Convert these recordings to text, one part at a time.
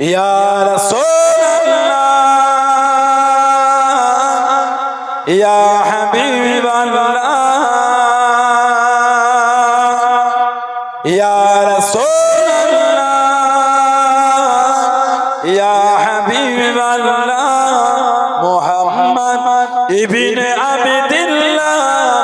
ইয়া রাসূলুল্লাহ ইয়া হাবিবাল্লাহ ইয়া রাসূলুল্লাহ ইয়া হাবিবাল্লাহ মুহাম্মদ ইবনে Abdullah.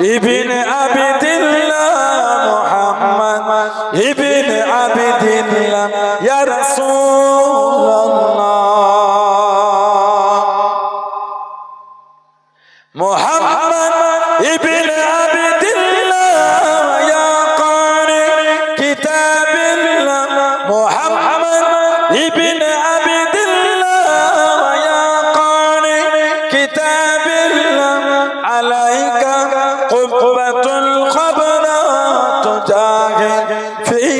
ibn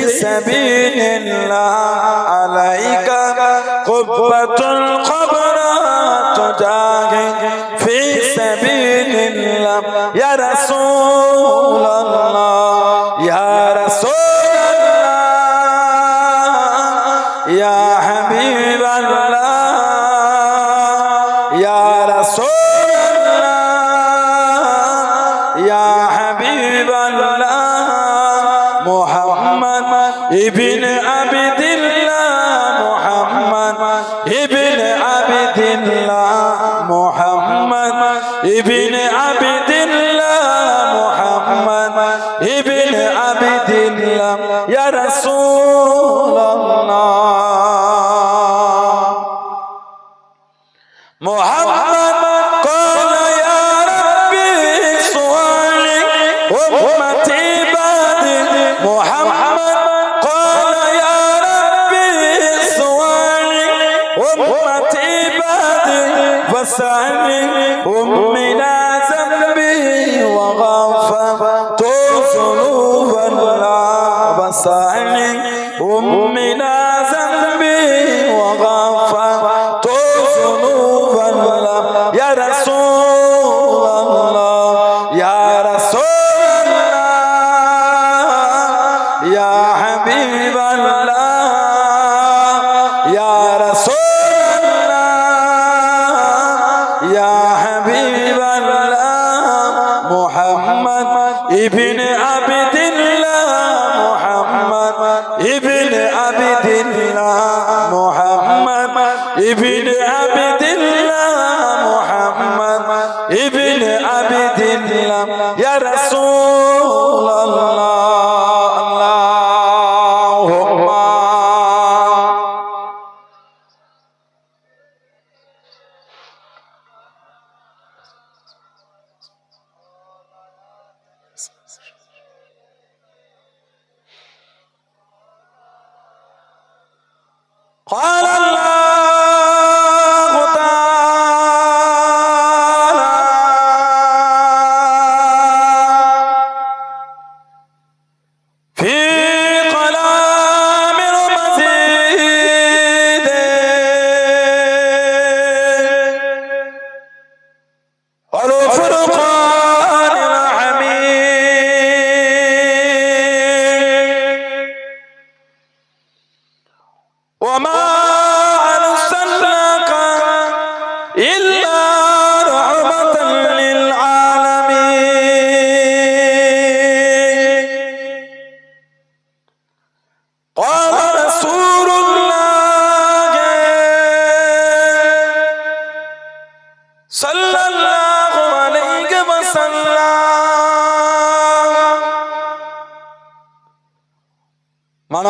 سبيل الله عليك قبة خبرة تجاهد في سبيل الله يا رسول الله يا رسول الله يا حبيب الله يا رسول عبد الله محمد ابن عبد الله يا رسول الله.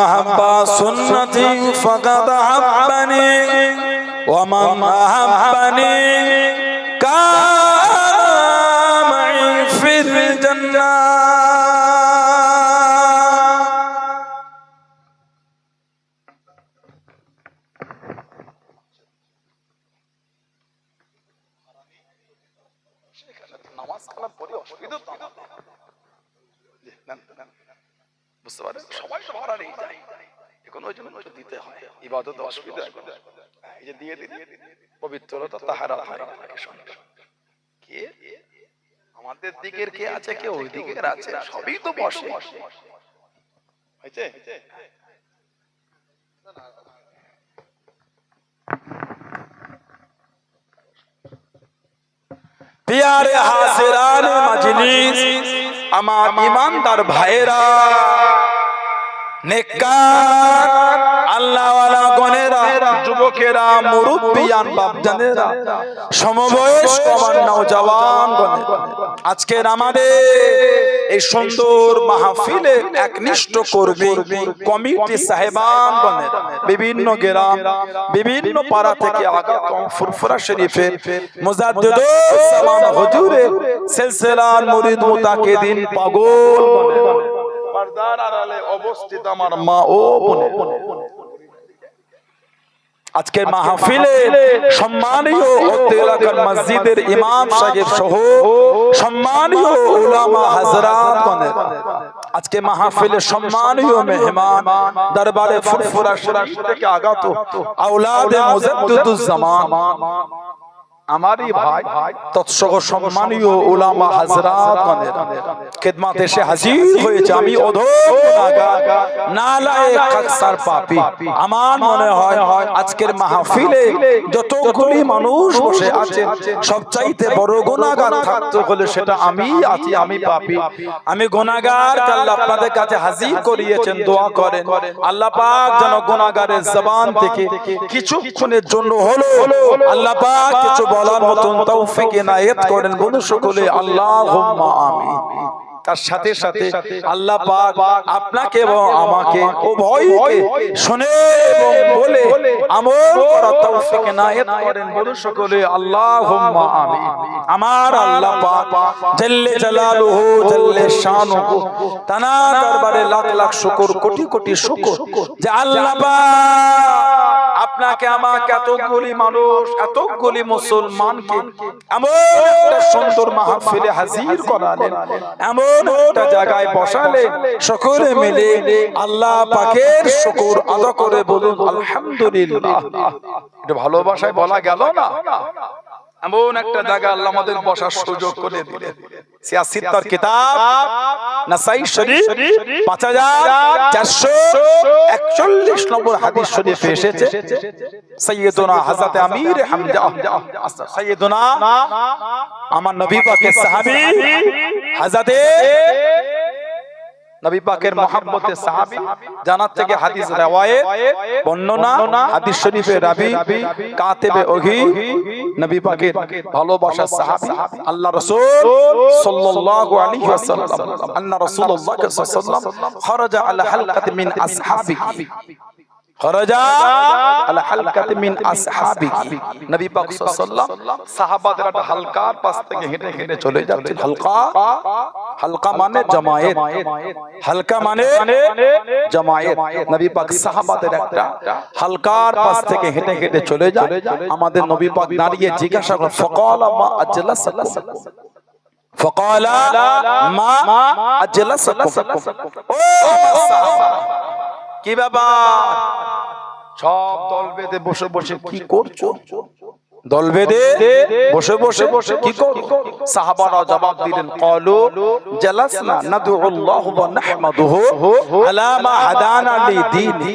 أحب سنتي فقد أحبني ومن أحبني كان معي في الجنة নামাজ কালাম পড়ে অসুবিধা বুঝতে পারেন সবাই তো ভাড়া নেই যায় এখন ওই জন্য দিতে হয়। ইবাদত অসুবিধা। এই যে দিয়ে দিন পবিত্রতা তাহারা হয়। আপনাকে সঙ্গে। কে? আমাদের দিকের কে আছে, কে ওই দিকের আছে? সবই তো বসে। হয়েছে? পিয়ারে হাসিরান মজলিস। আমার ইমানদার ভাইরা নেককার আল্লাহওয়ালা যুবকেরা, মুরব্বিয়ান, বাপজানেরা, সমবয়স্ক আমার নওজওয়ান গনেরা আজকের আমাদের এই সুন্দর মাহফিলে একনিষ্ঠ করবে কমিটি সাহেবান গনেরা বিভিন্ন গ্রাম, বিভিন্ন পাড়া থেকে আগত ফুরফুরা শরীফের জামান হুজুরের সিলসিলার মুরিদ মুতাকিদিন পাগল গনেরা পর্দার আড়ালে অবস্থিত আমার মা ও বোনে আজকের মাহফিলে সম্মানীয় এলাকার মসজিদের ইমাম সাহেব সহ সম্মানীয় উলামা আজকে মাহফিলে সম্মানীয় মেহমান দরবারে ফুরফুরা শরীফ থেকে আগত আওলাদে মুজাদ্দিদুজ জামান। আমারই ভাই তৎসহ সম্মানীয় উলামা হযরত গণের খেদমত এসে হাজির হয়েছে। আমি গুনাহগার নালায়েক আকসার পাপী। আমার মনে হয় আজকের মাহফিলে যতগুলি মানুষ বসে আছে সবচাইতে বড় গুনাহগার থাকতে হলে সেটা আমি আছি আমি পাপী। আমি গুনাহগার আল্লাহ আপনাদের কাছে হাজির করিয়েছেন দোয়া করেন। আল্লাহ পাক যেন গুনাহগারের জবান থেকে কিছুক্ষণের জন্য হলো আল্লাহ পাক কিছু বলার মতন তৌফিক এনায়েত করেন। বলুন সকলে আল্লাহুম্মা আমিন। তার সাথে সাথে আল্লাহ পাক আপনাকে এবং আমাকে ও ভয়কে শুনে এবং বলে আমল করার তৌফিক এনায়েত করেন বলুন সকলে আল্লাহুম্মা আমিন। আমার আল্লাহ পাক জাল্লে জালালুহু জাল্লে শানুহু তানা দরবারে লাখ লাখ শুকর কোটি কোটি শুকর। যে আল্লাহ পাক আপনাকে আমাকে এতগুলি মানুষ, এতগুলি মুসলমানকে এমন একটা সুন্দর মাহফিলে হাজির করালেন, এমন একটা জায়গায় বসালেন, সকলে মিলে আল্লাহ পাকের শুকর আদা করে বলুন, আলহামদুলিল্লাহ। এটা ভালোবাসায় বলা গেল না? এমন একটা জায়গা আল্লাহ আমাদের বসার সুযোগ করে দিলেন। সিয়াসিত্তার কিতাব নাসাই শরীফ পাঁচ হাজার চারশো একচল্লিশ নম্বর হাদিস শরীফে এসেছে। সৈয়দনা হাজরত আমির হামজা সৈয়দনা আমার নবী পাকের সাহাবী হাজরতে নবী পাকের মহাব্বতের সাহাবি জানার থেকে হাদিস রিওয়ায়েত বর্ণনা হাদিস শরীফে রাবি কাতেবে ওহি নবী পাকের ভালোবাসার সাহাবি আল্লাহ রাসূল সাল্লাল্লাহু আলাইহি ওয়াসাল্লাম আন্না রাসূলুল্লাহ সাল্লাল্লাহু আলাইহি ওয়াসাল্লাম খরাজা আলা হালকাতি মিন আসহাবিহি। খরাজা আলা হালকাতি মিন আসহাবিহি নবী পাক সাল্লাল্লাহু সাহাবাদের একটা হালকার পাশ থেকে হেঁটে হেঁটে চলে যাচ্ছে হালকা হালকা মানে জামায়েত হালকা মানে জামায়েত নবী পাক সাহাবাদের একটা হালকার পাশ থেকে হেঁটে হেঁটে চলে যায় আমাদের নবী পাক দাঁড়িয়ে জিজ্ঞাসা করে ফকালা মা আজলাসাকুম ও সাহাবা কি ব্যাপার সব দল বেঁধে বসে বসে কি করছ? দল বেঁধে বসে বসে বসে কি করো সাহাবারা জবাব দিলেন ক্বালু জালাসনা নাদউল্লাহ ওয়া নাহমাদুহু আলা মা হাদানা লিদীনি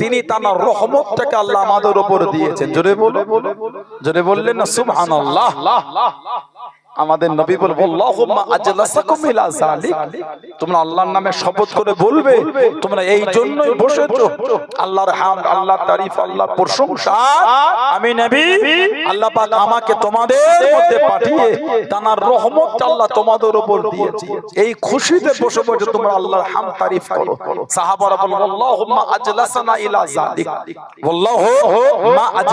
তিনি তার রহমতটাকে আল্লাহ আমাদের উপর দিয়েছেন। জোরে বলে জোরে বললেন না সুবহানাল্লাহ। আমাদের নবী বল আল্লাহুম্মা আজলাসাকুম ইলা যালিক। তোমরা আল্লাহর নামে শপথ করে বলবে তোমরা এই জন্যই বসেছো। আল্লাহর হামদ আল্লাহর তারিফ আল্লাহর প্রশংসা। আমি নবী আল্লাহ পাক আমাকে তোমাদের মধ্যে পাঠিয়ে তানার রহমত আল্লাহ তোমাদের উপর দিয়েছে। এই খুশিতে বসে বসে তোমরা আল্লাহর হাম তারিফ করো। সাহাবারা বল আল্লাহুম্মা আজলাসানা ইলা যালিক। আল্লাহু মা আজলা